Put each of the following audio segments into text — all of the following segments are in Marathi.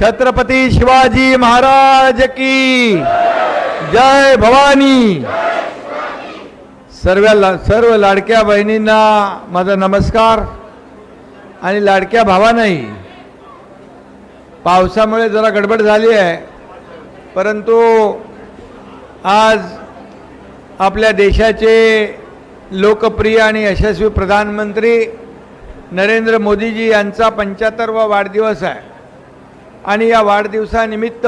छत्रपती शिवाजी महाराज की जय भवानी. सर्व ला- सर्व लाडक्या बहिणींना माझा नमस्कार आणि लाडक्या भावांनाही. पावसामुळे जरा गडबड झाली आहे परंतु आज आपल्या देशाचे लोकप्रिय आणि यशस्वी प्रधानमंत्री नरेंद्र मोदीजी यांचा पंच्याहत्तरवा वाढदिवस आहे. आणि या वाढदिवसानिमित्त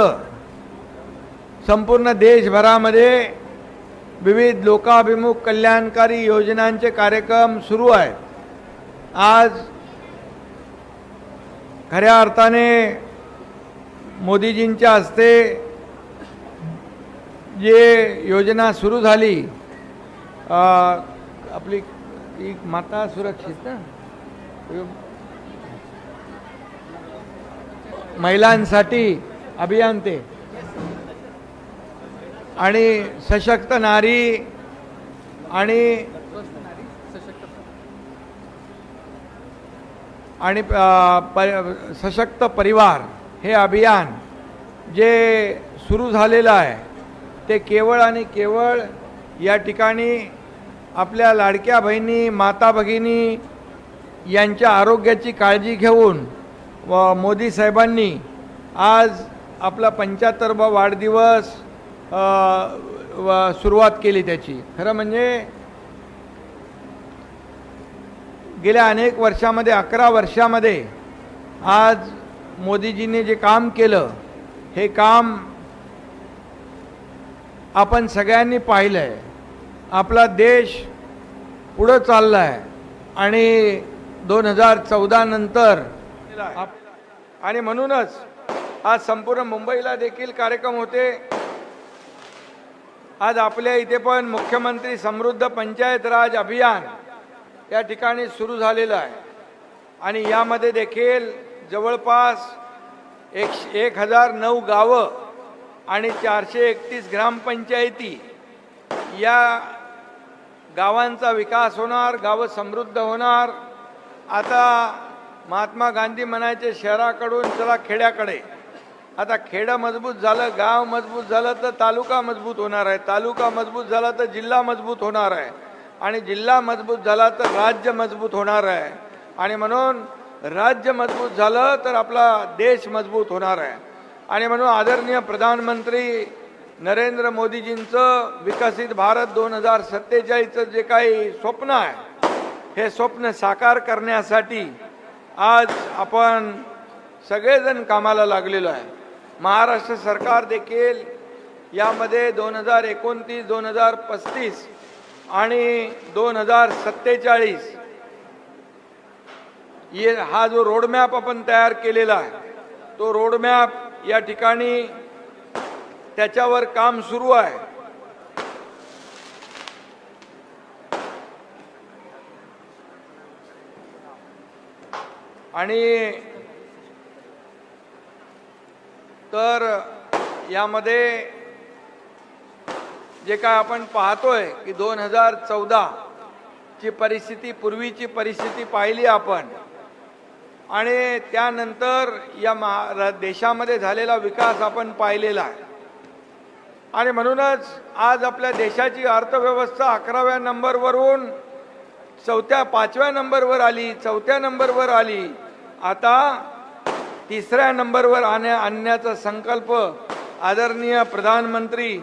संपूर्ण देशभरामध्ये विविध लोकाभिमुख कल्याणकारी योजनांचे कार्यक्रम सुरू आहेत. आज खऱ्या अर्थाने मोदीजींच्या हस्ते जे योजना सुरू झाली आपली एक माता सुरक्षित ना? महिलांसाठी अभियान ते आणि सशक्त नारी आणि आणि सशक्त परिवार हे अभियान जे सुरू झालेलं आहे ते केवळ आणि केवळ या ठिकाणी आपल्या लाडक्या बहिणी माता भगिनी यांच्या आरोग्याची काळजी घेऊन व मोदी साहेबांनी आज आपला पंच्याहत्तरवा वाढदिवस सुरुवात केली त्याची. खरं म्हणजे गेल्या अनेक वर्षामध्ये अकरा वर्षामध्ये आज मोदीजींनी जे काम केलं हे काम आपण सगळ्यांनी पाहिलं आहे आपला देश पुढं चालला आहे आणि दोन हजार चौदानंतर नंतर आप- आणि म्हणूनच आज संपूर्ण मुंबईला देखील कार्यक्रम होते. आज आपल्या इथे पण मुख्यमंत्री समृद्ध पंचायत राज अभियान या ठिकाणी सुरू झालेलं आहे. आणि यामध्ये देखील जवळपास एक एक हजार नऊ गावं आणि चारशे एकतीस ग्रामपंचायती या गावांचा विकास होणार गावं समृद्ध होणार. आता महात्मा गांधी म्हणायचे शहराकडून चला खेड्याकडे. आता खेडं मजबूत झालं गाव मजबूत झालं तर तालुका मजबूत होणार आहे. तालुका मजबूत झाला तर जिल्हा मजबूत होणार आहे. आणि जिल्हा मजबूत झाला तर राज्य मजबूत होणार आहे. आणि म्हणून राज्य मजबूत झालं तर आपला देश मजबूत होणार आहे. आणि म्हणून आदरणीय प्रधानमंत्री नरेंद्र मोदीजींचं विकसित भारत दोन हजार सत्तेचाळीसचं जे काही स्वप्न आहे हे स्वप्न साकार करण्यासाठी आज आपण सगळेजण कामाला लागलेलो आहे. महाराष्ट्र सरकार देखील यामध्ये दोन हजार एकोणतीस दोन हजार पस्तीस आणि दोन हजार सत्तेचाळीस ये हा जो रोडमॅप आपण तयार केलेला आहे तो रोडमॅप या ठिकाणी त्याच्यावर काम सुरू आहे. आणि तर यामध्ये जे काय आपण पाहतोय की दोन हजार चौदा ची परिस्थिती पूर्वीची परिस्थिती पाहिली आपण. आणि त्यानंतर या महा देशामध्ये झालेला विकास आपण पाहिलेला आहे. आणि म्हणूनच आज आपल्या देशाची अर्थव्यवस्था अकराव्या नंबरवरून चौथ्या पाचव्या नंबरवर आली चौथ्या नंबरवर आली. आता तिसऱ्या नंबरवर आणण्या आणण्याचा संकल्प आदरणीय प्रधानमंत्री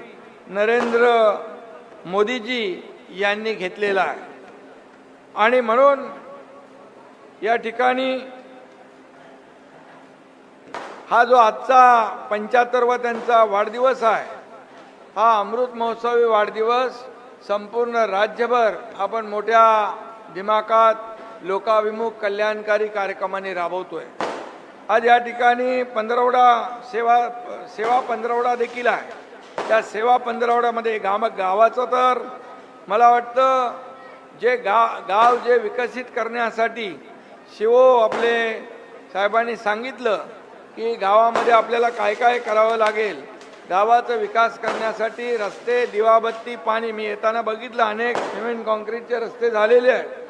नरेंद्र मोदीजी यांनी घेतलेला आहे. आणि म्हणून या ठिकाणी हा जो आजचा पंच्याहत्तरवा त्यांचा वाढदिवस आहे हा अमृत महोत्सवी वाढदिवस संपूर्ण राज्यभर आपण मोठ्या दिमाकात लोकाभिमुख कल्याणकारी कार्यक्रमाने राबवतो आहे आज या ठिकाणी पंधरवडा सेवा सेवा पंधरवडा देखील आहे. त्या सेवा पंधरवड्यामध्ये गाम गावाचं तर मला वाटतं जे गा गाव जे विकसित करण्यासाठी शिवो आपले साहेबांनी सांगितलं की गावामध्ये आपल्याला काय काय करावं लागेल गावाचा विकास करण्यासाठी रस्ते दिवाबत्ती पाणी मी येताना बघितलं. अनेक सिमेंट कॉन्क्रीटचे रस्ते झालेले आहेत.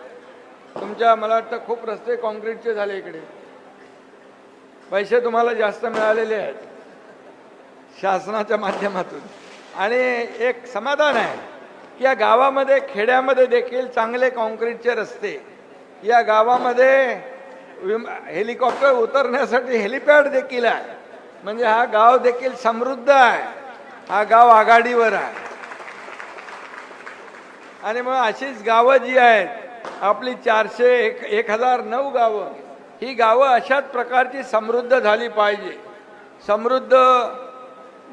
तुमच्या मला वाटतं खूप रस्ते कॉन्क्रीटचे झाले इकडे. पैसे तुम्हाला जास्त मिळालेले आहेत. शासनाच्या माध्यमातून. आणि एक समाधान आहे की या गावामध्ये खेड्यामध्ये देखील चांगले कॉन्क्रीटचे रस्ते. या गावामध्ये विम हेलिकॉप्टर उतरण्यासाठी हेलिपॅड देखील आहे. म्हणजे हा गाव देखील समृद्ध आहे. हा गाव आघाडीवर आहे. आणि मग अशीच गावं जी आहेत आपली चारशे एक एक हजार नऊ गावं. ही गावं अशाच प्रकारची समृद्ध झाली पाहिजे. समृद्ध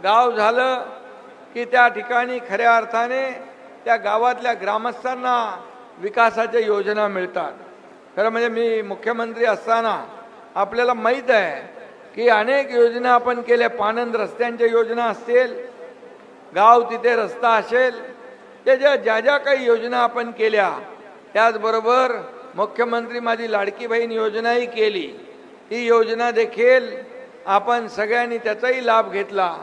गाव झालं की त्या ठिकाणी खऱ्या अर्थाने त्या गावातल्या ग्रामस्थांना विकासाच्या योजना मिळतात. खरं म्हणजे मी मुख्यमंत्री असताना आपल्याला माहीत आहे की अनेक योजना आपण केल्या. पानंद रस्त्यांच्या योजना असतील गाव तिथे रस्ता असेल त्याच्या ज्या ज्या काही योजना आपण केल्या त्याचबरोबर मुख्यमंत्री माझी लाडकी बहीण योजनाही केली. ही योजना देखील आपण सगळ्यांनी त्याचाही लाभ घेतला.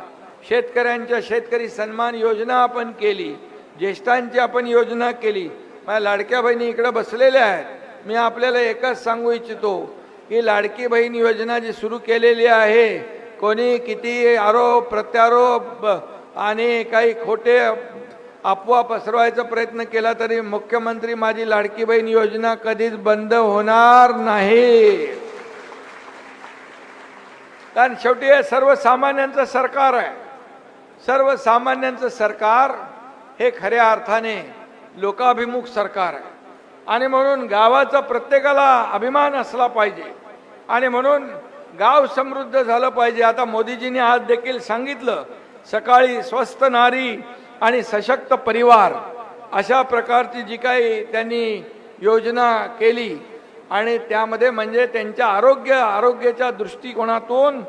शेतकऱ्यांच्या शेतकरी सन्मान योजना आपण केली. ज्येष्ठांची आपण योजना केली. माझ्या लाडक्या बहिणी इकडं बसलेल्या आहेत. मी आपल्याला एकच सांगू इच्छितो की लाडकी बहीण योजना जी सुरू केलेली आहे कोणी किती आरोप प्रत्यारोप आणि काही खोटे अफवा पसरवायचा प्रयत्न केला तरी मुख्यमंत्री माझी लाडकी बहीण योजना कधीच बंद होणार नाही. कारण शेवटी हे सर्वसामान्यांचं सरकार आहे. सर्वसामान्यांचं सरकार हे खऱ्या अर्थाने लोकाभिमुख सरकार आहे. आणि म्हणून गावाचा प्रत्येकाला अभिमान असला पाहिजे. आणि म्हणून गाव समृद्ध झालं पाहिजे. आता मोदीजींनी आज देखील सांगितलं सकाळी स्वस्त नारी आणि सशक्त परिवार अशा प्रकारची जी काही त्यांनी योजना केली. आणि त्यामध्ये म्हणजे त्यांच्या आरोग्य आरोग्याच्या दृष्टिकोनातून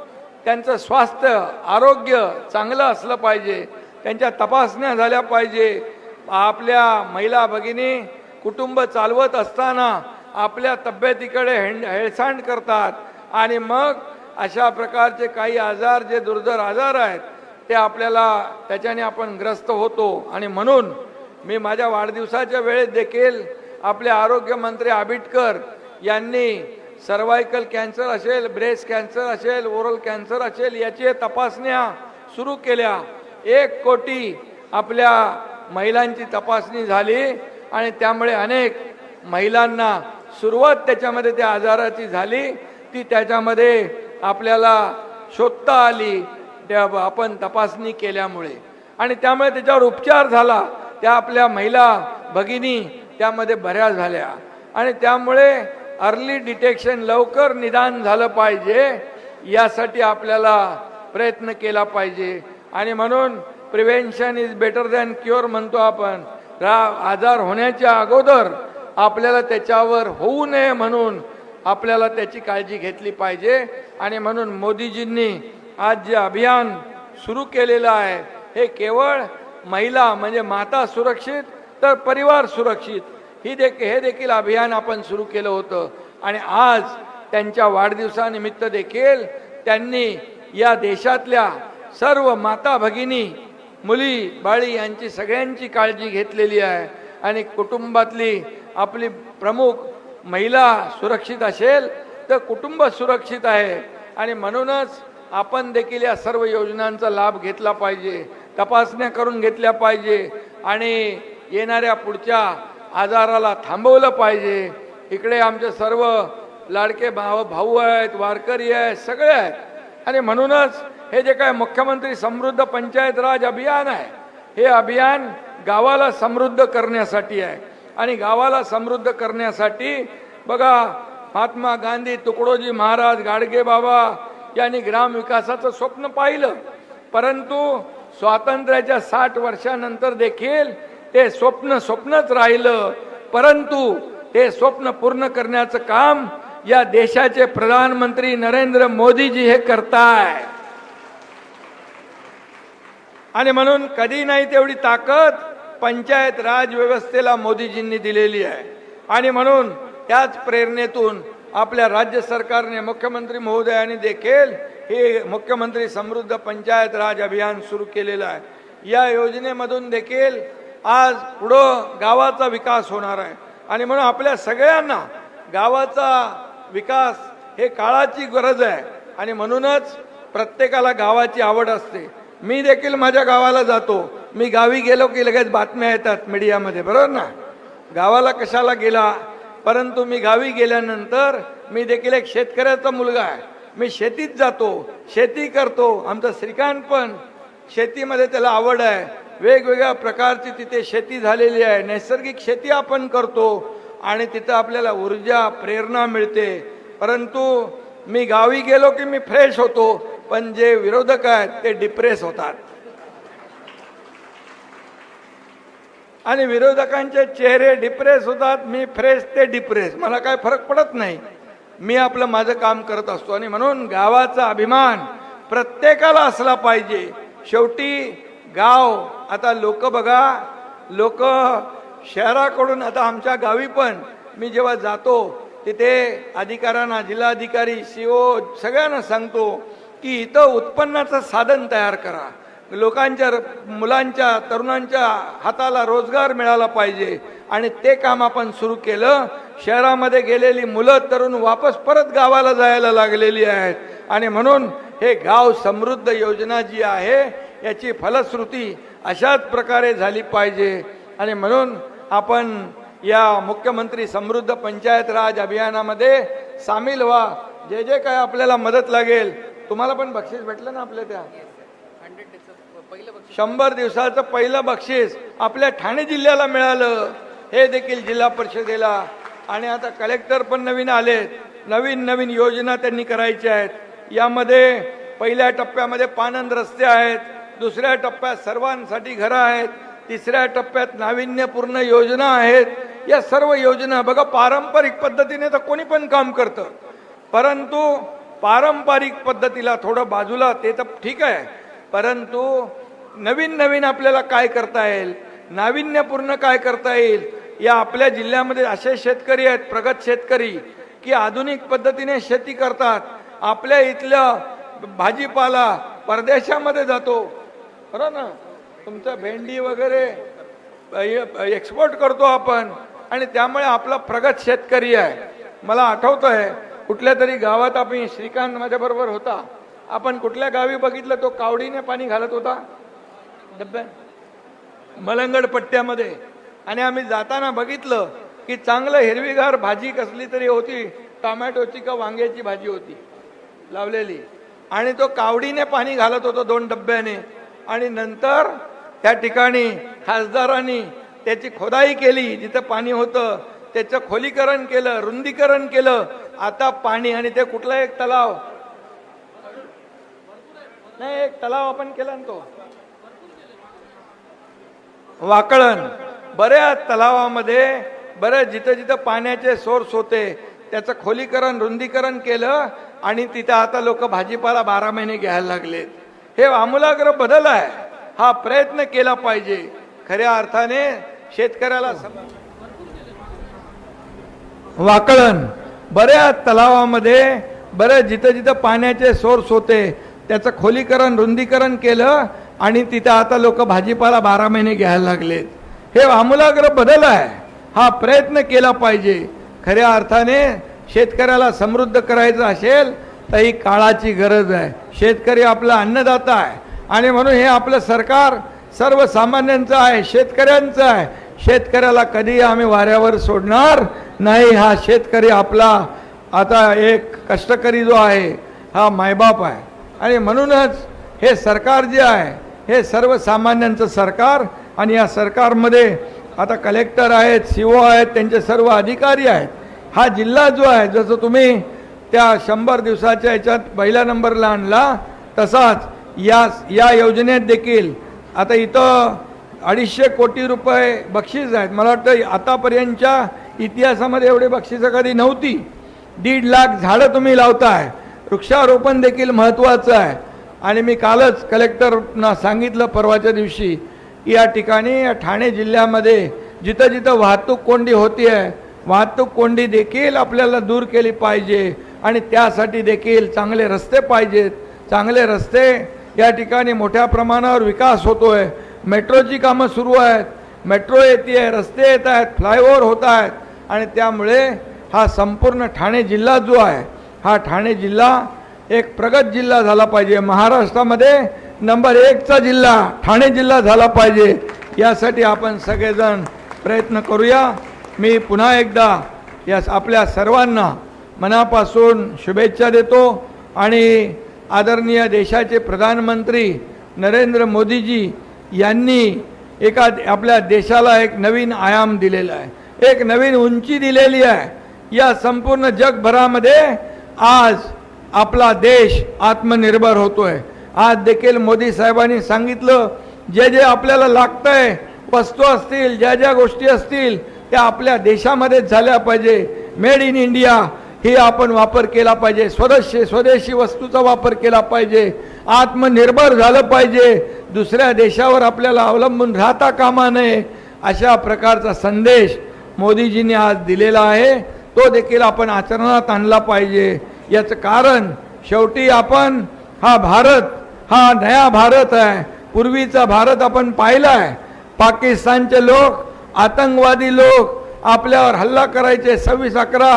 त्यांचं स्वास्थ्य आरोग्य चांगलं असलं पाहिजे. त्यांच्या तपासण्या झाल्या पाहिजे. आपल्या महिला भगिनी कुटुंब चालवत असताना आपल्या तब्येतीकडे हेंड हेळसांड करतात. आणि मग अशा प्रकारचे काही आजार जे दुर्धर आजार आहेत ते आपल्याला त्याच्याने आपण ग्रस्त होतो. आणि म्हणून मी माझ्या वाढदिवसाच्या वेळेत देखील आपले आरोग्यमंत्री आबिटकर यांनी सर्वायकल कॅन्सर असेल ब्रेस्ट कॅन्सर असेल ओरल कॅन्सर असेल याची तपासण्या सुरू केल्या. एक कोटी आपल्या महिलांची तपासणी झाली आणि त्यामुळे अनेक महिलांना सुरुवात त्याच्यामध्ये त्या आजाराची झाली. ती त्याच्यामध्ये आपल्याला शोधता आली. त्या आपण तपासणी केल्यामुळे. आणि त्यामुळे त्याच्यावर उपचार झाला. त्या आपल्या महिला भगिनी त्यामध्ये बऱ्या झाल्या. आणि त्यामुळे अर्ली डिटेक्शन लवकर निदान झालं पाहिजे यासाठी आपल्याला प्रयत्न केला पाहिजे. आणि म्हणून prevention is better than cure म्हणतो आपण. रा आजार होण्याच्या अगोदर आपल्याला त्याच्यावर होऊ नये म्हणून आपल्याला त्याची काळजी घेतली पाहिजे. आणि म्हणून मोदीजींनी आज जे अभियान सुरू केलेलं आहे हे केवळ महिला म्हणजे माता सुरक्षित तर परिवार सुरक्षित ही देख हे देखील अभियान आपण सुरू केलं होतं. आणि आज त्यांच्या वाढदिवसानिमित्त देखील त्यांनी या देशातल्या सर्व माता भगिनी मुली बाळी यांची सगळ्यांची काळजी घेतलेली आहे. आणि कुटुंबातली आपली प्रमुख महिला सुरक्षित असेल तर कुटुंब सुरक्षित आहे. आणि म्हणूनच आपण देखील या सर्व योजनांचा लाभ घेतला पाहिजे तपासण्या करून घेतल्या पाहिजे आणि येणाऱ्या पुढच्या आजाराला थांबवलं पाहिजे. इकडे आमचे सर्व लाडके भाव भाऊ आहेत वारकरी आहेत सगळे आहेत. आणि म्हणूनच हे जे काय मुख्यमंत्री समृद्ध पंचायत राज अभियान आहे हे अभियान गावाला समृद्ध करण्यासाठी आहे. आणि गावाला समृद्ध करण्यासाठी बघा महात्मा गांधी तुकडोजी महाराज गाडगे बाबा यांनी ग्रामविकासाचं स्वप्न पाहिलं. परंतु स्वातंत्र्याच्या साठ वर्षानंतर देखील ते स्वप्न स्वप्नच राहिलं. परंतु ते स्वप्न पूर्ण करण्याचं काम या देशाचे प्रधानमंत्री नरेंद्र मोदीजी हे करताय. आणि म्हणून कधी नाही तेवढी ताकद पंचायत राज व्यवस्थेला मोदीजींनी दिलेली आहे. आणि म्हणून त्याच प्रेरणेतून आपल्या राज्य सरकारने मुख्यमंत्री महोदयांनी देखील हे मुख्यमंत्री समृद्ध पंचायत राज अभियान सुरू केलेलं आहे. या योजनेमधून देखील आज पुढं गावाचा विकास होणार आहे. आणि म्हणून आपल्या सगळ्यांना गावाचा विकास हे काळाची गरज आहे. आणि म्हणूनच प्रत्येकाला गावाची आवड असते. मी देखील माझ्या गावाला जातो. मी गावी गेलो की लगेच बातम्या येतात मीडियामध्ये. बरोबर ना? गावाला कशाला गेला? परंतु मी गावी गेल्यानंतर मी देखील एक शेतकऱ्याचा मुलगा आहे. मी शेतीत जातो शेती करतो. आमचा श्रीकांत पण शेतीमध्ये त्याला आवड आहे. वेगवेगळ्या प्रकारची तिथे शेती झालेली आहे. नैसर्गिक शेती आपण करतो आणि तिथं आपल्याला ऊर्जा प्रेरणा मिळते. परंतु मी गावी गेलो की मी फ्रेश होतो पण जे विरोधक आहेत ते डिप्रेस होतात. आणि विरोधकांचे चेहरे डिप्रेस होतात मी फ्रेश ते डिप्रेस मला काय फरक पडत नाही. मी आपलं माझं काम करत असतो आणि म्हणून गावाचा अभिमान प्रत्येकाला असला पाहिजे. शेवटी गाव आता लोक बघा लोक शहराकडून आता आमच्या गावी पण मी जेव्हा जातो तिथे अधिकाऱ्यांना जिल्हाधिकारी सीओ सगळ्यांना सांगतो की इथं उत्पन्नाचं साधन तयार करा. लोकांच्या मुलांच्या तरुणांच्या हाताला रोजगार मिळाला पाहिजे. आणि ते काम आपण सुरू केलं. शहरामध्ये गेलेली मुलं तरुण वापस परत गावाला जायला लागलेली आहेत. आणि म्हणून हे गाव समृद्ध योजना जी आहे याची फलश्रुती अशाच प्रकारे झाली पाहिजे. आणि म्हणून आपण या मुख्यमंत्री समृद्ध पंचायत राज अभियानामध्ये सामील व्हा. जे जे काय आपल्याला मदत लागेल तुम्हाला पण बक्षीस भेटलं ना आपल्या त्या? शंभर दिवसाचं पहिलं बक्षीस आपल्या ठाणे जिल्ह्याला मिळालं. हे देखील जिल्हा परिषदेला. आणि आता कलेक्टर पण नवीन आलेत. नवीन नवीन योजना त्यांनी करायच्या आहेत. यामध्ये पहिल्या टप्प्यामध्ये पानंद रस्ते आहेत. दुसऱ्या टप्प्यात सर्वांसाठी घरं आहेत. तिसऱ्या टप्प्यात नाविन्यपूर्ण योजना आहेत. या सर्व योजना बघा पारंपरिक पद्धतीने तर कोणी पण काम करतं. परंतु पारंपरिक पद्धतीला थोडं बाजूला ते तर ठीक आहे. परंतु नवीन नवीन आपल्याला काय करता येईल नाविन्यपूर्ण काय करता येईल या आपल्या जिल्ह्यामध्ये असे शेतकरी आहेत प्रगत शेतकरी की आधुनिक पद्धतीने शेती करतात. आपल्या इथलं भाजीपाला परदेशामध्ये जातो. बरोबर ना? तुमचं भेंडी वगैरे एक्सपोर्ट करतो आपण आणि त्यामुळे आपला प्रगत शेतकरी आहे. मला आठवतं आहे कुठल्या तरी गावात आपण श्रीकांत माझ्याबरोबर होता. आपण कुठल्या गावी बघितलं तो कावडीने पाणी घालत होता. डब्या मलंगड पट्ट्यामध्ये. आणि आम्ही जाताना बघितलं की चांगलं हिरवीगार भाजी कसली तरी होती. टोमॅटोची का वांग्याची भाजी होती. लावलेली. आणि तो कावडीने पाणी घालत होतो दोन डब्याने आणि नंतर त्या ठिकाणी खासदारांनी त्याची खोदाई केली जिथं पाणी होतं. त्याचं खोलीकरण केलं रुंदीकरण केलं. आता पाणी आणि ते कुठला एक तलाव नाही एक तलाव आपण केला ना तो. वाकळण. बऱ्याच तलावामध्ये बऱ्याच जिथं जिथं पाण्याचे सोर्स होते त्याचं खोलीकरण रुंदीकरण केलं आणि तिथं आता लोक भाजीपाला बारा महिने घ्यायला लागलेत. हे आमूलाग्र बदल आहे. हा प्रयत्न केला पाहिजे. खऱ्या अर्थाने शेतकऱ्याला वाकळण. बऱ्याच तलावामध्ये बऱ्याच जिथं जिथं पाण्याचे सोर्स होते त्याचं खोलीकरण रुंदीकरण केलं आणि तिथं आता लोक भाजीपाला बारा महिने घ्यायला लागलेत. हे आमूलाग्र बदल आहे. हा प्रयत्न केला पाहिजे. खऱ्या अर्थाने शेतकऱ्याला समृद्ध करायचं असेल तर ही काळाची गरज आहे. शेतकरी आपला अन्नदाता आहे. आणि म्हणून हे आपलं सरकार सर्वसामान्यांचं आहे शेतकऱ्यांचं आहे. शेतकऱ्याला कधी आम्ही वाऱ्यावर सोडणार नाही. हा शेतकरी आपला आता एक कष्टकरी जो आहे हा मायबाप आहे. आणि म्हणूनच हे सरकार जे आहे हे सर्वसामान्यांचं सरकार आणि या सरकारमध्ये आता कलेक्टर आहेत सी ओ आहेत त्यांचे सर्व अधिकारी आहेत. हा जिल्हा जो आहे जसं तुम्ही त्या शंभर दिवसाच्या याच्यात पहिल्या नंबरला आणला तसाच या या योजनेत देखील आता इथं अडीचशे कोटी रुपये बक्षीस आहेत. मला वाटतं आतापर्यंतच्या इतिहासामध्ये एवढे बक्षिसं कधी नव्हती. दीड लाख झाडं तुम्ही लावताय. वृक्षारोपण देखील महत्त्वाचं आहे. आणि मी कालच कलेक्टरना सांगितलं परवाच्या दिवशी की या ठिकाणी या ठाणे जिल्ह्यामध्ये जिथं जिथं वाहतूक कोंडी होती आहे वाहतूक कोंडी देखील आपल्याला दूर केली पाहिजे आणि त्यासाठी देखील चांगले रस्ते पाहिजेत. चांगले रस्ते या ठिकाणी मोठ्या प्रमाणावर विकास होतो आहे मेट्रोची कामं सुरू आहेत. मेट्रो येते आहे रस्ते येत आहेत फ्लायओव्हर होत आहेत. आणि त्यामुळे हा संपूर्ण ठाणे जिल्हा जो आहे हा ठाणे जिल्हा एक प्रगत जिल्हा झाला पाहिजे. महाराष्ट्रामध्ये नंबर एकचा जिल्हा ठाणे जिल्हा झाला पाहिजे. यासाठी आपण सगळेजण प्रयत्न करूया. मी पुन्हा एकदा या आपल्या सर्वांना मनापासून शुभेच्छा देतो आणि आदरणीय देशाचे प्रधानमंत्री नरेंद्र मोदीजी यांनी एका आपल्या देशाला एक नवीन आयाम दिलेला आहे. एक नवीन उंची दिलेली आहे. या संपूर्ण जगभरामध्ये आज आपला देश आत्मनिर्भर होतोय. आज देखील मोदी साहेबांनी सांगितलं जे जे आपल्याला लागतंय वस्तू असतील ज्या ज्या गोष्टी असतील त्या आपल्या देशामध्येच झाल्या पाहिजे. मेड इन इंडिया ही आपण वापर केला पाहिजे. स्वदेशी स्वदेशी वस्तूचा वापर केला पाहिजे. आत्मनिर्भर झालं पाहिजे. दुसऱ्या देशावर आपल्याला अवलंबून राहता कामा नये अशा प्रकारचा संदेश मोदीजींनी आज दिलेला आहे. तो देखील आपण आचरणात आणला पाहिजे. याचं कारण शेवटी आपण हा भारत हा नया भारत आहे. पूर्वीचा भारत आपण पाहिला आहे पाकिस्तानचे लोक आतंकवादी लोक आपल्यावर हल्ला करायचे. सव्वीस अकरा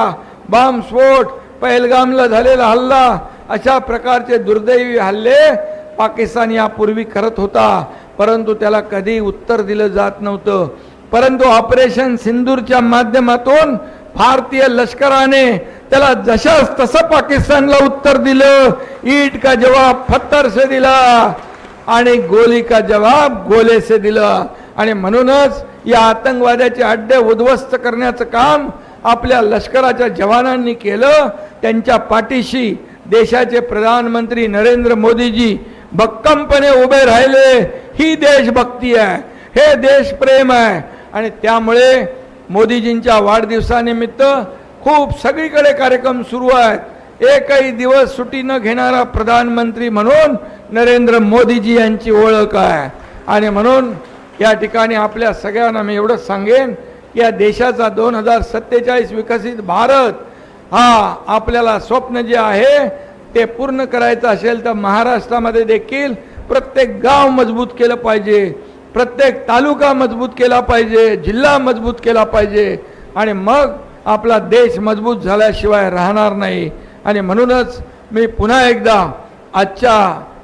बॉम्बस्फोट पहलगामला झालेला हल्ला अशा प्रकारचे दुर्दैवी हल्ले पाकिस्तान यापूर्वी करत होता. परंतु त्याला कधी उत्तर दिलं जात नव्हतं. परंतु ऑपरेशन सिंदूरच्या माध्यमातून भारतीय लष्कराने त्याला जशास तसं पाकिस्तानला उत्तर दिलं. ईट का जवाब फत्तर से दिला. आणि गोली का जवाब गोले से दिला. आणि म्हणूनच या आतंकवाद्याचे अड्डे उद्ध्वस्त करण्याचं काम आपल्या लष्कराच्या जवानांनी केलं. त्यांच्या पाठीशी देशाचे प्रधानमंत्री नरेंद्र मोदीजी भक्कमपणे उभे राहिले. ही देशभक्ती आहे. हे देशप्रेम आहे. आणि त्यामुळे मोदीजींच्या वाढदिवसानिमित्त खूप सगळीकडे कार्यक्रम सुरू आहेत. एकही दिवस सुटी न घेणारा प्रधानमंत्री म्हणून नरेंद्र मोदीजी यांची ओळख आहे. आणि म्हणून या ठिकाणी आपल्या सगळ्यांना मी एवढंच सांगेन या देशाचा दोन हजार सत्तेचाळीस विकसित भारत हा आपल्याला स्वप्न जे आहे ते पूर्ण करायचं असेल तर महाराष्ट्रामध्ये देखील प्रत्येक गाव मजबूत केलं पाहिजे. प्रत्येक तालुका मजबूत केला पाहिजे जिल्हा मजबूत केला पाहिजे आणि मग आपला देश मजबूत झाल्याशिवाय राहणार नाही. आणि म्हणूनच मी पुन्हा एकदा आजच्या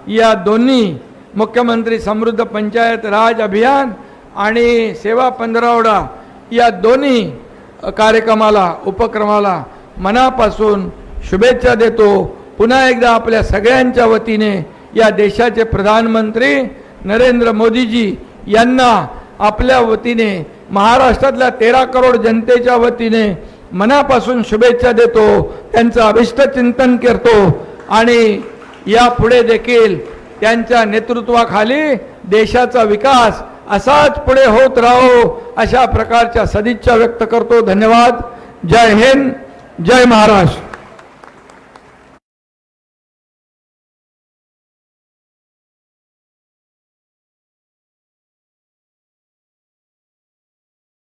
या दोन्ही मुख्यमंत्री समृद्ध पंचायत राज अभियान आणि सेवा पंधरावडा या दोन्ही कार्यक्रमाला उपक्रमाला मनापासून शुभेच्छा देतो. पुन्हा एकदा आपल्या सगळ्यांच्या वतीने या देशाचे प्रधानमंत्री नरेंद्र मोदीजी यांना आपल्या वतीने महाराष्ट्रातल्या तेरा करोड जनतेच्या वतीने मनापासून शुभेच्छा देतो त्यांचं अभिष्ट चिंतन करतो आणि यापुढे देखील त्यांच्या नेतृत्वाखाली देशाचा विकास असाच पुढे होत राहो अशा प्रकारच्या सदिच्छा व्यक्त करतो. धन्यवाद. जय हिंद. जय महाराष्ट्र.